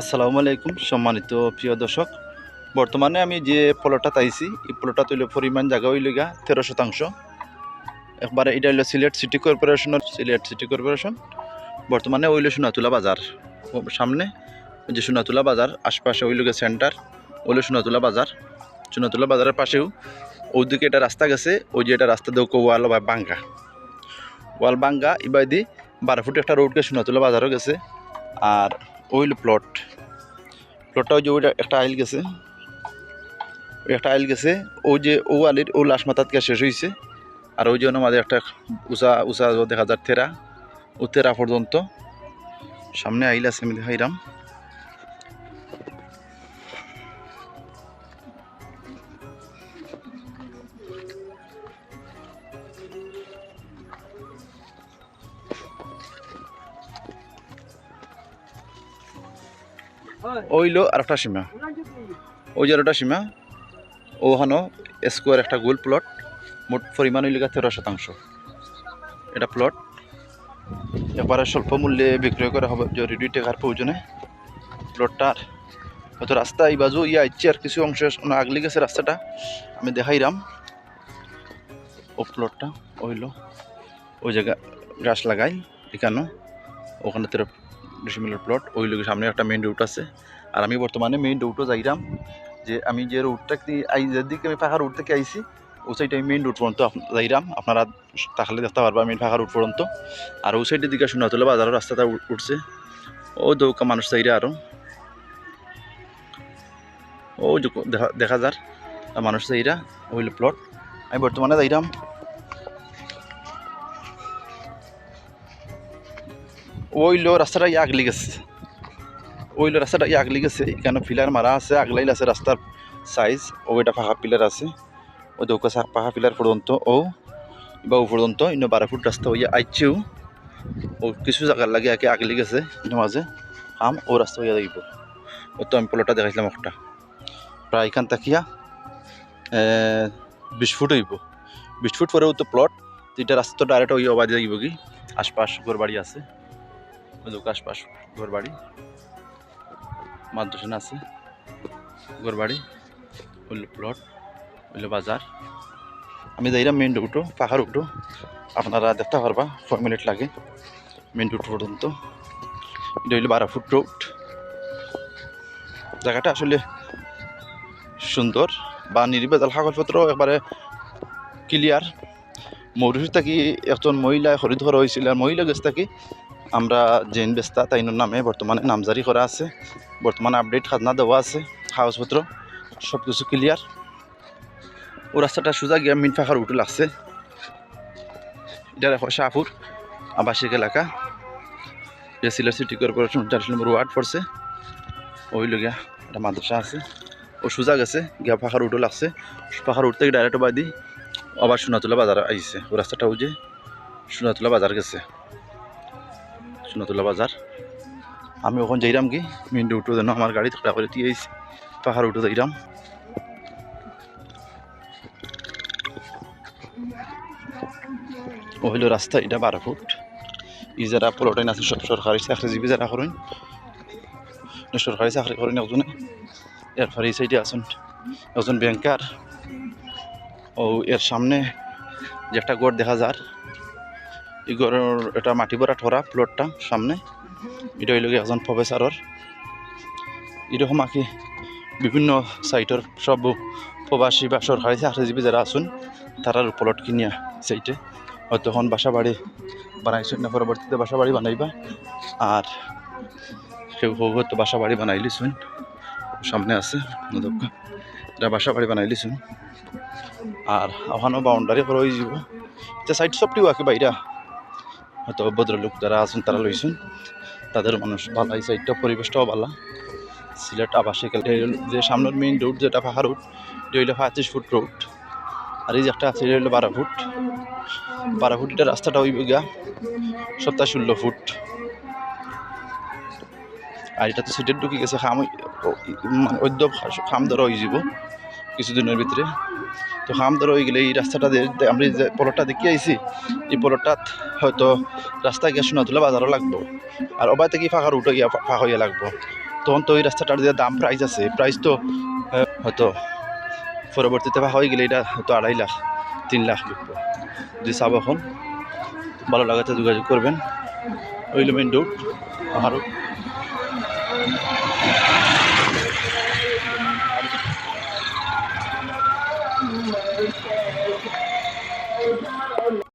আসসালামু আলাইকুম, সম্মানিত প্রিয় দর্শক। বর্তমানে আমি যে প্লটটা তাইছি এই প্লটটা হইল পরিমাণ জায়গা হইল গা তেরো শতাংশ। একবারে এটা হইল সিলেট সিটি কর্পোরেশনের সিলেট সিটি কর্পোরেশন বর্তমানে হইল সোনাতুলা বাজার। সামনে যে সোনাতুলা বাজার, আশপাশে হইল গে সেন্টার হইল সোনাতুলা বাজার। সোনাতুলা বাজারের পাশেও ওইদিকে একটা রাস্তা গেছে, ওই যে একটা রাস্তা দেও ওয়াল বা বাঙ্গা। ওয়াল বাঙ্গা ইবাদি বারো ফুট একটা রোড গেছে সোনাতুলা বাজারও গেছে। আর ওইল প্লট প্লটটা যে ওইটা একটা আইল গেছে। একটা আইল গেছে, ও যে ও আলির, ও লাশ মাথাত শেষ হয়েছে আর ওই জন্য আমাদের একটা উঁচা উঁচা দেখা যায় থেরা ও থেরা পর্যন্ত। সামনে আইল আছে আমি দেখাইরাম ওইলো আর একটা সীমা। ওই যে আর একটা সীমা, ওখানো স্কোয়ার একটা গোল প্লট মোট পরিমাণ গা তেরো শতাংশ। এটা প্লট এবারে স্বল্প মূল্যে বিক্রয় করা হবে জরুরি টাকার প্রয়োজনে। প্লটটার হয়তো রাস্তা এই বাজু ইয়া ইচ্ছে আর কিছু অংশ আগলি গেছে রাস্তাটা, আমি দেখাইরাম। ও প্লটটা ওইল, ওই জায়গা গাছ লাগাই, এখানে, ওখানে তেরো ডিসিমিলের প্লট ওই লোকের সামনে একটা মেইন রুট আছে। আর আমি বর্তমানে মেইন রুটও যাইরাম, যে আমি যে রুটটা আই, যেদিকে আমি ফাঁকা রুট থেকে আইছি ও সাইডে আমি মেইন রুট পর্যন্ত যাইরাম। আপনারা তাহলে দেখতে পারবা মেইন ফাঁকা রুট পর্যন্ত। আর ও সাইডের দিকে সোনাতলা বাজারের রাস্তাটা উঠছে। ও দৌকা মানুষ চাইরা আরও ও দেখা দেখা যার, মানুষ চাইরা ওইল প্লট আমি বর্তমানে যাইরাম। ওইলো রাস্তাটা আগলি গেছে। ওইলো রাস্তাটা আগলি গেছে, এখানে পিলার মারা আছে, আগলাইল আছে রাস্তার সাইজ ও এটা পাখা পিলার আছে। ও দৌকা পাখা পিলার পর্যন্ত, ও বা পর্যন্ত, ইনো বারো ফুট রাস্তা হইয়া আইছেও। ও কিছু জায়গার লাগে একে আগলি গেছে, ইনো মাঝে। আম, ও রাস্তা হইয়া যাইব ও তো আমি পোলোটা দেখাইছিলাম একটা। প্রায় এখান তাকিয়া বিশ ফুট হইব। বিশ ফুট পরেও তো প্লট এটা রাস্তা ডাইরেক্ট ওই অবাধে যাইব কি? আশপাশ বাড়ি আছে। ওই লোক আশপাশ ঘর বাড়ি মাদ্রাসা আছে ঘর বাড়ি হইল প্লট, হইল বাজার। আমি যাইলাম মেন রুটও পাখা রুটও আপনারা দেখতে পারবা, ছয় মিনিট লাগে মেন রুট পর্যন্ত। এটা হইল বারো ফুট রুট জায়গাটা আসলে সুন্দর বা নিরিবেজাল কাগজপত্র একবারে ক্লিয়ার মৌরুষি থাকি একজন মহিলা করা হয়েছিল আর মহিলা গেছে থাকি আমরা জেন বেস্তা তাইনোর নামে বর্তমানে নামজারি করা আছে। বর্তমানে আপডেট খাজনা দেওয়া আছে কাগজপত্র সব কিছু ক্লিয়ার ও রাস্তাটা সোজা গিয়া মিন ফাঁকার উঠে লাগছে। এটা দেখো শাহপুর, আবাসিক এলাকা। এটা সিলেট সিটি কর্পোরেশন চারশো নম্বর ওয়ার্ড পড়ছে। ওই লগিয়া একটা মাদ্রাসা আছে। ও সোজা গেছে, গিয়া ফাঁকার উঠে লাগছে। পাখার উঠতে ডাইরেক্ট বাদি আবার সোনাতলা বাজার আইছে। ও রাস্তাটাও যে সোনাতলা বাজার গেছে। সোনাতলা বাজার। আমি ওখানে যাইরাম কি মেন রুটও যেন আমার গাড়ি থাকা করে দিয়ে পাহাড় উঠে যাইরাম। ও হইল রাস্তা, এটা বারো ফুট। ই যারা পুরোটাই আছে সব সরকারি চাকরিজীবী যারা করেন সরকারি চাকরি করেন একজনে এরপরে এই সাইডে আছেন, একজন ব্যাংকার ও এর সামনে যে একটা গড় দেখা যার। এই এটা মাটি ভরা ঠরা প্লটটা সামনে। এটা হইল একজন প্রফেসরের এরকম আঁকি বিভিন্ন সাইটের সব প্রবাসী বা সরকারি চাকরিজীবী যারা আছেন তারার প্লট কিনিয়া সাইটে হয়তো এখন বাসা বাড়ি বানাইছেন না পরবর্তীতে বাসা বাড়ি বানাইবা। আর কেউ কেউ হয়তো বাসা বাড়ি বানাইলিছেন সামনে আছে এটা বাসা বাড়ি বানাইলিছেন আর ওখানেও বাউন্ডারি করা যাব। এটা সাইড সবটিও আঁকে বাইরা হয়তো ভদ্রলোক যারা আছেন তারা লইছেন। তাদের মানুষ ভালো এই সাইডটা পরিবেশটাও ভালো সিলেট আবাসিক। যে সামনের মেইন রোড যেটা পাহাড় রোড এটা হইল পঁয়ত্রিশ ফুট রোড আর এই যে একটা আছে এটা হইল বারো ফুট বারো ফুট এটা রাস্তাটা হইব গিয়া সপ্তাহ ষোলো ফুট আর এটা তো সিটের ঢুকে গেছে খাম মানে অদ্য খাম ধরা হয়ে যাব কিছুদিনের ভিতরে। তো হাম ধরে ওই গেলে এই রাস্তাটা আমি যে পলটটা দেখিয়ে আইছি, এই পলটটাত হয়তো রাস্তা গিয়ে শোনা তুলে বাজারও লাগবো। আর অবাই থেকে ফাঁকা রুটে গিয়ে ফাঁকা হইয়া লাগবো। তখন তো ওই রাস্তাটার যে দাম প্রাইস আছে প্রাইস তো হয়তো পরবর্তীতে ফাঁকা হয়ে গেলে এটা হয়তো আড়াই লাখ, তিন লাখ লিখব যদি চাব এখন, ভালো লাগাতে যোগাযোগ করবেন। ওইলো মেন রুট আরও Hello.